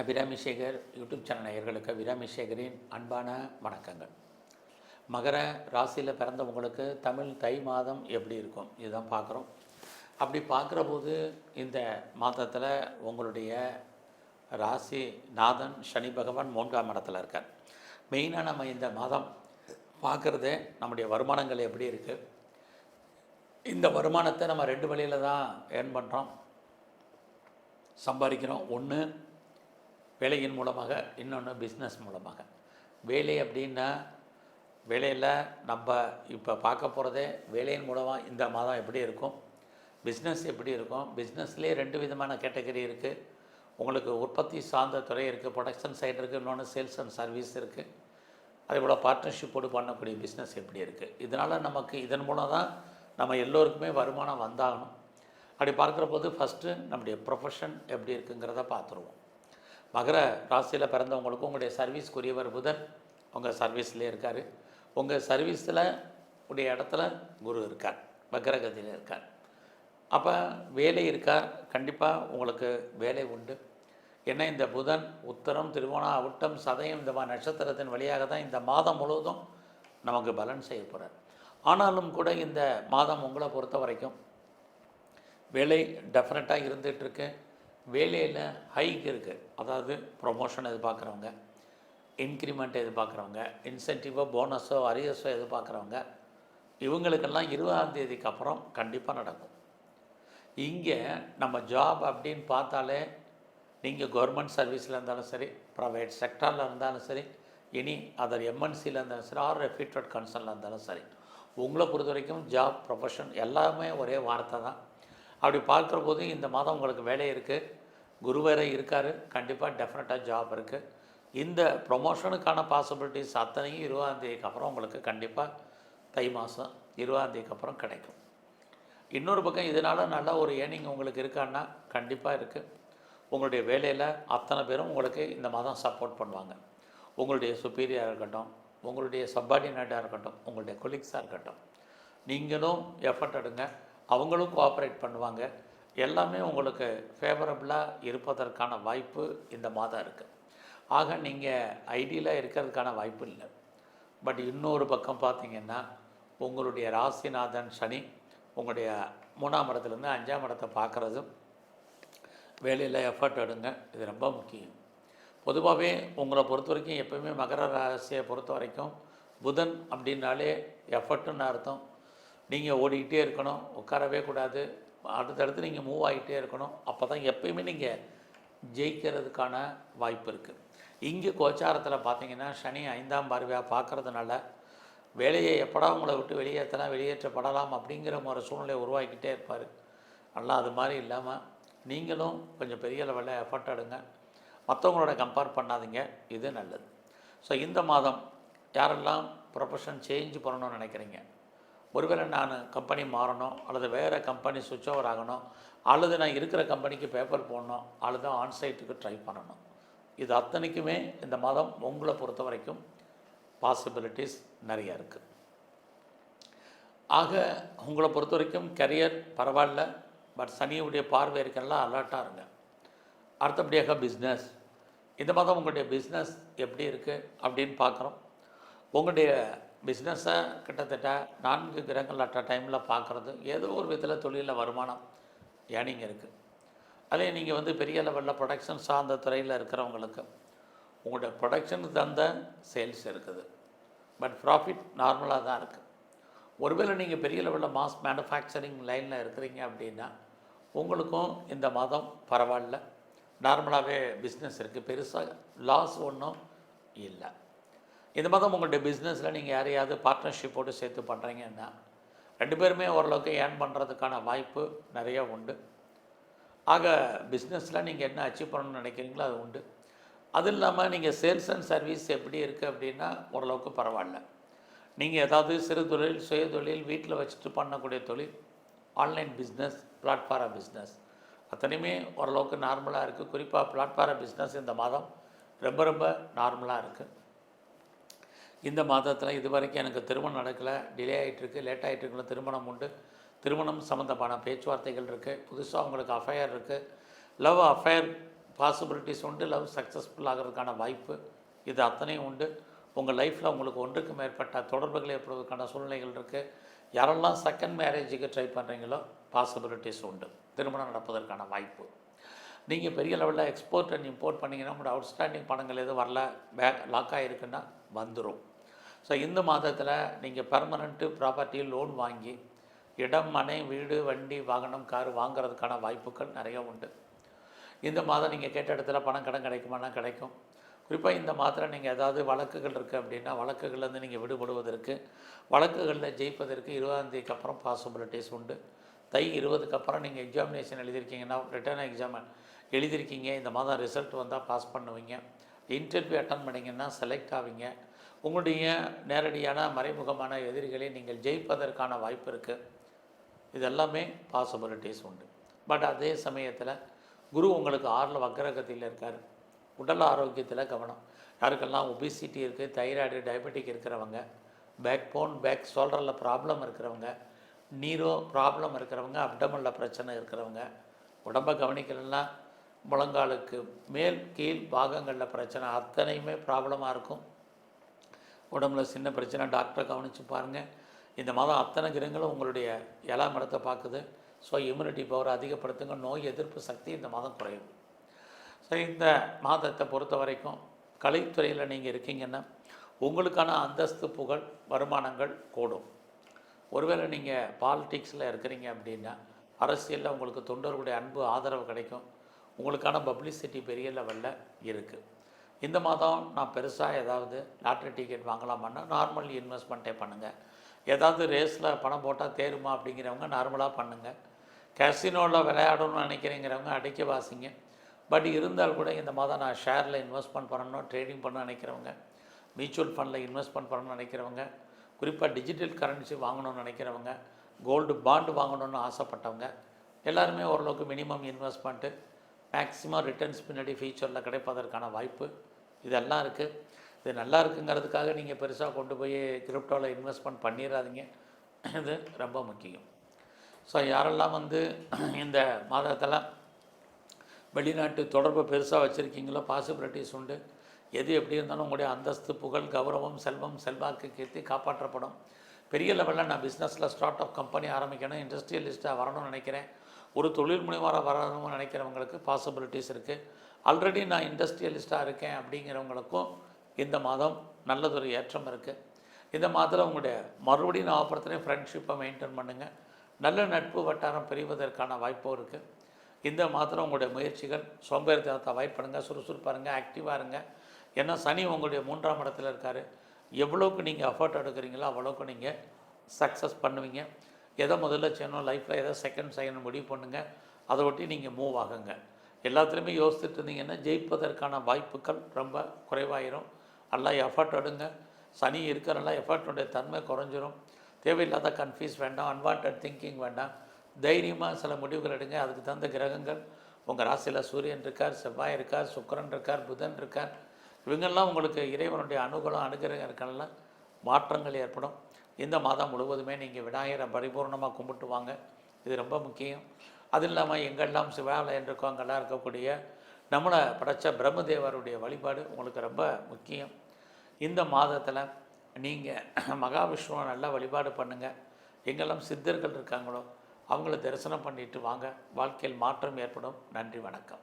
Abirami Sekar YouTube channel நேயர்களுக்கு அபிராமி சேகரின் அன்பான வணக்கங்கள். மகர ராசியில் பிறந்தவங்களுக்கு தமிழ் தை மாதம் எப்படி இருக்கும்? இதுதான் பார்க்குறோம். அப்படி பார்க்குற போது இந்த மாதத்தில் உங்களுடைய ராசி நாதன் சனி பகவான் மூன்றாம் இடத்துல இருக்கார். மெயினாக நம்ம இந்த மாதம் பார்க்குறது நம்முடைய வருமானங்கள் எப்படி இருக்குது இந்த வருமானத்தை நம்ம ரெண்டு வழியில் தான் ஏர்ன் பண்ணுறோம் சம்பாதிக்கிறோம். ஒன்று வேலையின் மூலமாக இன்னொன்று பிஸ்னஸ் மூலமாக. வேலை அப்படின்னா வேலையில் நம்ம இப்போ பார்க்க போகிறதே வேலையின் மூலமாக இந்த மாதம் எப்படி இருக்கும்? பிஸ்னஸ் எப்படி இருக்கும்? பிஸ்னஸ்லேயே ரெண்டு விதமான கேட்டகரி இருக்குது உங்களுக்கு உற்பத்தி சார்ந்த துறை இருக்குது ப்ரொடக்ஷன் சைடு இருக்குது இன்னொன்று சேல்ஸ் அண்ட் சர்வீஸ் இருக்குது அதே போல் பார்ட்னர்ஷிப்போடு பண்ணக்கூடிய பிஸ்னஸ் எப்படி இருக்குது இதனால் நமக்கு இதன் மூலம் தான் நம்ம எல்லோருக்குமே வருமானம் வந்தாகணும். அப்படி பார்க்குற போது ஃபஸ்ட்டு நம்முடைய ப்ரொஃபஷன் எப்படி இருக்குங்கிறத பார்த்துருவோம். மகர ராசியில் பிறந்தவங்களுக்கும் உங்களுடைய சர்வீஸ்க்குரியவர் புதன் உங்கள் சர்வீஸ்லேயே இருக்கார். உங்கள் சர்வீஸில் உடைய இடத்துல குரு இருக்கார் வக்ரகதியில் இருக்கார். அப்போ வேலை இருக்கார் கண்டிப்பாக உங்களுக்கு வேலை உண்டு. ஏன்னா இந்த புதன் உத்தரம் திருவோணா அவுட்டம் சதயம் இந்த மாதிரி நட்சத்திரத்தின் வழியாக தான் இந்த மாதம் முழுவதும் நமக்கு பலன் செய்ய போகிறார் ஆனாலும் கூட இந்த மாதம் உங்களை பொறுத்த வரைக்கும் வேலை டெஃபினட்டாக இருந்துகிட்ருக்கு வேலையில் ஹைக் இருக்குது அதாவது ப்ரொமோஷன் எதிர்பார்க்குறவங்க இன்க்ரிமெண்ட் எதிர்பார்க்குறவங்க இன்சென்டிவோ போனஸோ அரியஸோ எதிர்பார்க்குறவங்க இவங்களுக்கெல்லாம் இருபதாம் தேதிக்கு அப்புறம் கண்டிப்பாக நடக்கும். இங்கே நம்ம ஜாப் அப்படின்னு பார்த்தாலே நீங்கள் கவர்மெண்ட் சர்வீஸில் இருந்தாலும் சரி ப்ரைவேட் செக்டாரில் இருந்தாலும் சரி இனி அதர் எம்என்சியில் இருந்தாலும் சரி ஆர் ரெஃபியூட்டட் கன்சர்னில் இருந்தாலும் சரி உங்களை பொறுத்த வரைக்கும் ஜாப் ப்ரொஃபஷன் எல்லாமே ஒரே வார்த்தை தான். அப்படி பார்க்குற போது இந்த மாதம் உங்களுக்கு வேலை இருக்குது குரு வேறு இருக்கார். கண்டிப்பாக டெஃபினட்டாக ஜாப் இருக்குது இந்த ப்ரொமோஷனுக்கான பாசிபிலிட்டிஸ் அத்தனையும் இருபதாந்தேதிக்கு அப்புறம் உங்களுக்கு கண்டிப்பாக தை மாதம் இருபதாந்தேதிக்கு அப்புறம் கிடைக்கும். இன்னொரு பக்கம் இதனால் நல்லா ஒரு ஏர்னிங் உங்களுக்கு இருக்கான்னா கண்டிப்பாக இருக்குது உங்களுடைய வேலையில் அத்தனை பேரும் உங்களுக்கு இந்த மாதம் சப்போர்ட் பண்ணுவாங்க. உங்களுடைய சுப்பீரியராக இருக்கட்டும் உங்களுடைய சப்பார்டினேட்டாக இருக்கட்டும் உங்களுடைய கொலீக்ஸாக இருக்கட்டும். நீங்களும் எஃபர்ட் எடுங்க. அவங்களும் கோஆப்ரேட் பண்ணுவாங்க. எல்லாமே உங்களுக்கு ஃபேவரபுளாக இருப்பதற்கான வாய்ப்பு இந்த மாதம் இருக்குது ஆக நீங்கள் ஐடியில் இருக்கிறதுக்கான வாய்ப்பு இல்லை. பட் இன்னொரு பக்கம் பார்த்தீங்கன்னா உங்களுடைய ராசிநாதன் சனி உங்களுடைய மூணாம் இடத்துலேருந்து அஞ்சாம் இடத்தை பார்க்குறதும் வேலையில் எஃபர்ட் எடுங்க. இது ரொம்ப முக்கியம். பொதுவாகவே உங்களை பொறுத்த வரைக்கும் எப்போயுமே மகர ராசியை பொறுத்த வரைக்கும் புதன் அப்படின்னாலே எஃபர்ட்டுன்னு அர்த்தம். நீங்கள் ஓடிக்கிட்டே இருக்கணும் உட்காரவே கூடாது. அடுத்தடுத்து நீங்கள் மூவ் ஆகிட்டே இருக்கணும். அப்போ தான் எப்பயுமே நீங்கள் ஜெயிக்கிறதுக்கான வாய்ப்பு இருக்குது இங்கே கோச்சாரத்தில் பார்த்தீங்கன்னா சனி ஐந்தாம் பார்வையாக பார்க்குறதுனால வேலையை எப்படா உங்களை விட்டு வெளியேற்றலாம் வெளியேற்றப்படலாம் அப்படிங்கிற ஒரு சூழ்நிலை உருவாக்கிட்டே இருப்பார். நல்லா அது மாதிரி இல்லாமல் நீங்களும் கொஞ்சம் பெரிய லெவலில் எஃபர்ட் எடுங்க. மற்றவங்களோட கம்பேர் பண்ணாதீங்க. இது நல்லது. ஸோ இந்த மாதம் யாரெல்லாம் ப்ரொஃபஷன் சேஞ்ச் பண்ணணும்னு நினைக்கிறீங்க? ஒருவேளை நான் கம்பெனி மாறணும் அல்லது வேறு கம்பெனி சுவிட்ச் ஓவர் ஆகணும் அல்லது நான் இருக்கிற கம்பெனிக்கு பேப்பர் போடணும் அல்லது ஆன்சைட்டுக்கு ட்ரை பண்ணணும். இது அத்தனைக்குமே இந்த மாதம் உங்களை பொறுத்த வரைக்கும் பாசிபிலிட்டிஸ் நிறைய இருக்குது ஆக உங்களை பொறுத்த வரைக்கும் கரியர் பரவாயில்ல பட் சனியுடைய பார்வை இருக்கெல்லாம் அலர்ட்டாக இருங்க. அடுத்தபடியாக பிஸ்னஸ் இந்த மாதம் உங்களுடைய பிஸ்னஸ் எப்படி இருக்குது அப்படின்னு பார்க்குறோம். உங்களுடைய பிஸ்னஸை கிட்டத்தட்ட நான்கு கிரகங்கள் அட்ட டைமில் பார்க்குறது ஏதோ ஒரு விதத்தில் தொழிலில் வருமானம் ஏனிங் இருக்குது அதே நீங்கள் வந்து பெரிய லெவலில் ப்ரொடக்ஷன் சார்ந்த துறையில் இருக்கிறவங்களுக்கு உங்களுடைய ப்ரொடக்ஷனுக்கு தந்த சேல்ஸ் இருக்குது. பட் ப்ராஃபிட் நார்மலாக தான் இருக்குது ஒருவேளை நீங்கள் பெரிய லெவலில் மாஸ் மேனுஃபேக்சரிங் லைனில் இருக்கிறீங்க அப்படின்னா உங்களுக்கும் இந்த மாதம் பரவாயில்ல. நார்மலாகவே பிஸ்னஸ் இருக்குது பெருசாக லாஸ் ஒன்றும் இல்லை. இந்த மாதம் உங்களுடைய பிஸ்னஸில் நீங்கள் யாரையாவது பார்ட்னர்ஷிப் போட்டு சேர்த்து பண்ணுறீங்கன்னா ரெண்டு பேருமே ஓரளவுக்கு ஏர்ன் பண்ணுறதுக்கான வாய்ப்பு நிறைய உண்டு. ஆக பிஸ்னஸில் நீங்கள் என்ன அச்சீவ் பண்ணணும்னு நினைக்கிறீங்களோ அது உண்டு. அது இல்லாமல் நீங்கள் சேல்ஸ் அண்ட் சர்வீஸ் எப்படி இருக்குது அப்படின்னா ஓரளவுக்கு பரவாயில்ல. நீங்கள் ஏதாவது சிறு தொழில் சுய தொழில் வீட்டில் வச்சுட்டு பண்ணக்கூடிய தொழில் ஆன்லைன் பிஸ்னஸ் பிளாட்ஃபார பிஸ்னஸ் அத்தனையுமே ஓரளவுக்கு நார்மலாக இருக்குது குறிப்பாக பிளாட்ஃபார பிஸ்னஸ் இந்த மாதம் ரொம்ப ரொம்ப நார்மலாக இருக்குது இந்த மாதத்தில் இது வரைக்கும் எனக்கு திருமணம் நடக்கலை டிலே ஆகிட்டுருக்கு லேட் ஆகிட்டுருக்குல திருமணம் உண்டு. திருமணம் சம்மந்தமான பேச்சுவார்த்தைகள் இருக்குது புதுசாக உங்களுக்கு அஃபையர் இருக்குது லவ் அஃபையர் பாசிபிலிட்டிஸ் உண்டு. லவ் சக்ஸஸ்ஃபுல் ஆகிறதுக்கான வாய்ப்பு இது அத்தனையும் உண்டு. உங்கள் லைஃப்பில் உங்களுக்கு ஒன்றுக்கு மேற்பட்ட தொடர்புகள் ஏற்படுவதற்கான சூழ்நிலைகள் இருக்குது யாரெல்லாம் செகண்ட் மேரேஜுக்கு ட்ரை பண்ணுறீங்களோ பாசிபிலிட்டிஸ் உண்டு. திருமணம் நடப்பதற்கான வாய்ப்பு. நீங்கள் பெரிய லெவலில் எக்ஸ்போர்ட் அண்ட் இம்போர்ட் பண்ணிங்கன்னா உங்களோட அவுட்ஸ்டாண்டிங் பணங்கள் எதுவும் வரல. பே லாக் ஆகிருக்குன்னா வந்துடும் ஸோ இந்த மாதத்தில் நீங்கள் பர்மனண்ட்டு ப்ராப்பர்ட்டி லோன் வாங்கி இடம் மனை வீடு வண்டி வாகனம் கார் வாங்குறதுக்கான வாய்ப்புகள் நிறைய உண்டு. இந்த மாதம் நீங்கள் கேட்ட இடத்துல பணம் கடன் கிடைக்குமானா கிடைக்கும். குறிப்பாக இந்த மாதத்தில் நீங்கள் ஏதாவது வழக்குகள் இருக்குது அப்படின்னா வழக்குகள்லேருந்து நீங்கள் விடுபடுவதற்கு வழக்குகளில் ஜெயிப்பதற்கு இருபதாந்தேதிக்கு அப்புறம் பாசிபிலிட்டிஸ் உண்டு. தை இருபதுக்கு அப்புறம் நீங்கள் எக்ஸாமினேஷன் எழுதியிருக்கீங்கன்னா ரிட்டர்ன் எக்ஸாம் எழுதியிருக்கீங்க இந்த மாதம் ரிசல்ட் வந்தால் பாஸ் பண்ணுவீங்க. இன்டர்வியூ அட்டன் பண்ணிங்கன்னா செலக்ட் ஆவீங்க. உங்களுடைய நேரடியான மறைமுகமான எதிரிகளை நீங்கள் ஜெயிப்பதற்கான வாய்ப்பு இருக்குது இதெல்லாமே பாசிபிலிட்டிஸ் உண்டு. பட் அதே சமயத்தில் குரு உங்களுக்கு ஆறில் வக்கரகத்தில் இருக்கார். உடல் ஆரோக்கியத்தில் கவனம். யாருக்கெல்லாம் ஒபிசிட்டி இருக்குது தைராய்டு டயபெட்டிக் இருக்கிறவங்க பேக் போன் பேக் சோல்டரில் ப்ராப்ளம் இருக்கிறவங்க நீரோ ப்ராப்ளம் இருக்கிறவங்க அப்டமனில் பிரச்சனை இருக்கிறவங்க உடம்பை கவனிக்கலன்னா முழங்காலுக்கு மேல் கீழ் பாகங்களில் பிரச்சனை அத்தனையுமே ப்ராப்ளமாக இருக்கும். உடம்புல சின்ன பிரச்சனை டாக்டரை கவனித்து பாருங்கள் இந்த மாதம் அத்தனை கிரகங்களும் உங்களுடைய ஏழாம் இடத்தை பார்க்குது. ஸோ இம்யூனிட்டி பவரை அதிகப்படுத்துங்க. நோய் எதிர்ப்பு சக்தி இந்த மாதம் குறையும். ஸோ இந்த மாதத்தை பொறுத்த வரைக்கும் கலைத்துறையில் நீங்கள் இருக்கீங்கன்னா உங்களுக்கான அந்தஸ்து புகழ் வருமானங்கள் கூடும். ஒருவேளை நீங்கள் பாலிடிக்ஸில் இருக்கிறீங்க அப்படின்னா அரசியலில் உங்களுக்கு தொண்டர்களுடைய அன்பு ஆதரவு கிடைக்கும். உங்களுக்கான பப்ளிசிட்டி பெரிய லெவலில் இருக்குது இந்த மாதம் நான் பெருசாக ஏதாவது லாட்ரி டிக்கெட் வாங்கலாமான்னா நார்மல் இன்வெஸ்ட்மெண்ட்டே பண்ணுங்கள் ஏதாவது ரேஸில் பணம் போட்டால் தேருமா அப்படிங்கிறவங்க நார்மலாக பண்ணுங்கள் கேசினோவில் விளையாடணும்னு நினைக்கிறீங்கிறவங்க அடிக்க வாசிங்க. பட் இருந்தால் கூட இந்த மாதம் நான் ஷேரில் இன்வெஸ்ட்மெண்ட் பண்ணணும் ட்ரேடிங் பண்ண நினைக்கிறவங்க மியூச்சுவல் ஃபண்டில் இன்வெஸ்ட்மெண்ட் பண்ணணும்னு நினைக்கிறவங்க குறிப்பாக டிஜிட்டல் கரன்சி வாங்கணும்னு நினைக்கிறவங்க கோல்டு பாண்டு வாங்கணும்னு ஆசைப்பட்டவங்க எல்லாருமே ஓரளவுக்கு மினிமம் இன்வெஸ்ட்மெண்ட்டு மேக்ஸிமம் ரிட்டர்ன்ஸ் பின்னாடி ஃபியூச்சரில் கிடைப்பதற்கான வாய்ப்பு. இதெல்லாம் இருக்குது இது நல்லா இருக்குங்கிறதுக்காக நீங்கள் பெருசாக கொண்டு போய் கிரிப்டோவில் இன்வெஸ்ட்மெண்ட் பண்ணிடாதீங்க இது ரொம்ப முக்கியம். ஸோ யாரெல்லாம் வந்து இந்த மாதத்தில் வெளிநாட்டு தொடர்பு பெருசாக வச்சுருக்கீங்களோ பாசிபிலிட்டிஸ் உண்டு. எது எப்படி இருந்தாலும் உங்களுடைய அந்தஸ்து புகழ் கௌரவம் செல்வம் செல்வாக்கு கீர்த்தி காப்பாற்றப்படும். பெரிய லெவலில் நான் பிஸ்னஸில் ஸ்டார்ட் அப் கம்பெனி ஆரம்பிக்கணும் இண்டஸ்ட்ரியலிஸ்ட்டாக வரணும்னு நினைக்கிறேன். ஒரு தொழில் முனைவராக வரணும்னு நினைக்கிறவங்களுக்கு பாசிபிலிட்டிஸ் இருக்குது ஆல்ரெடி நான் இண்டஸ்ட்ரியலிஸ்ட்டாக இருக்கேன் அப்படிங்கிறவங்களுக்கும் இந்த மாதம் நல்லதொரு ஏற்றம் இருக்குது இந்த மாதத்தில் உங்களுடைய மறுபடியும் நான் ஆப்பரத்துலேயும் ஃப்ரெண்ட்ஷிப்பை மெயின்டைன் பண்ணுங்கள் நல்ல நட்பு வட்டாரம் பெறுவதற்கான வாய்ப்பும் இருக்குது இந்த மாதத்தில் உங்களுடைய முயற்சிகள் சோம்பேறித்தனத்தை அவாய்ட் பண்ணுங்கள் சுறுசுறுப்பாக இருங்க ஆக்டிவாக இருங்க. ஏன்னா சனி உங்களுடைய மூன்றாம் இடத்துல இருக்கார். எவ்வளோக்கு நீங்கள் எஃபர்ட் எடுக்கிறீங்களோ அவ்வளோக்கு நீங்கள் சக்ஸஸ் பண்ணுவீங்க. எதை முதல்ல செய்யணும்? லைஃப்பில் எதை செகண்ட் செகண்ட் முடிவு பண்ணுங்கள் அதை ஒட்டி நீங்கள் மூவ் ஆகுங்க. எல்லாத்துலேயுமே யோசிச்சுட்டு இருந்தீங்கன்னா ஜெயிப்பதற்கான வாய்ப்புகள் ரொம்ப குறைவாயிரும். நல்லா எஃபர்ட் எடுங்க. சனி இருக்கிறனால எஃபர்ட்டுடைய தன்மை குறைஞ்சிரும். தேவையில்லாத கன்ஃபியூஸ் வேண்டாம். அன்வான்ட் திங்கிங் வேண்டாம். தைரியமாக சில முடிவுகள் எடுங்க. அதுக்கு தகுந்த கிரகங்கள். உங்கள் ராசியில் சூரியன் இருக்கார் செவ்வாய் இருக்கார் சுக்கரன் இருக்கார் புதன் இருக்கார். இவங்கெல்லாம் உங்களுக்கு இறைவனுடைய அனுகூலம் அனுகிரகம் இருக்கனால மாற்றங்கள் ஏற்படும். இந்த மாதம் முழுவதுமே நீங்கள் விநாயகரை பரிபூர்ணமாக கும்பிட்டு வாங்க. இது ரொம்ப முக்கியம். அது இல்லாமல் எங்கெல்லாம் சிவாலயம் இருக்கோ அங்கெல்லாம் இருக்கக்கூடிய நம்மளை படைச்ச பிரம்மதேவருடைய வழிபாடு உங்களுக்கு ரொம்ப முக்கியம். இந்த மாதத்தில் நீங்கள் மகாவிஷ்ணுவை நல்லா வழிபாடு பண்ணுங்கள் எங்கெல்லாம் சித்தர்கள் இருக்காங்களோ அவங்கள தரிசனம் பண்ணிட்டு வாங்க. வாழ்க்கையில் மாற்றம் ஏற்படும். நன்றி வணக்கம்.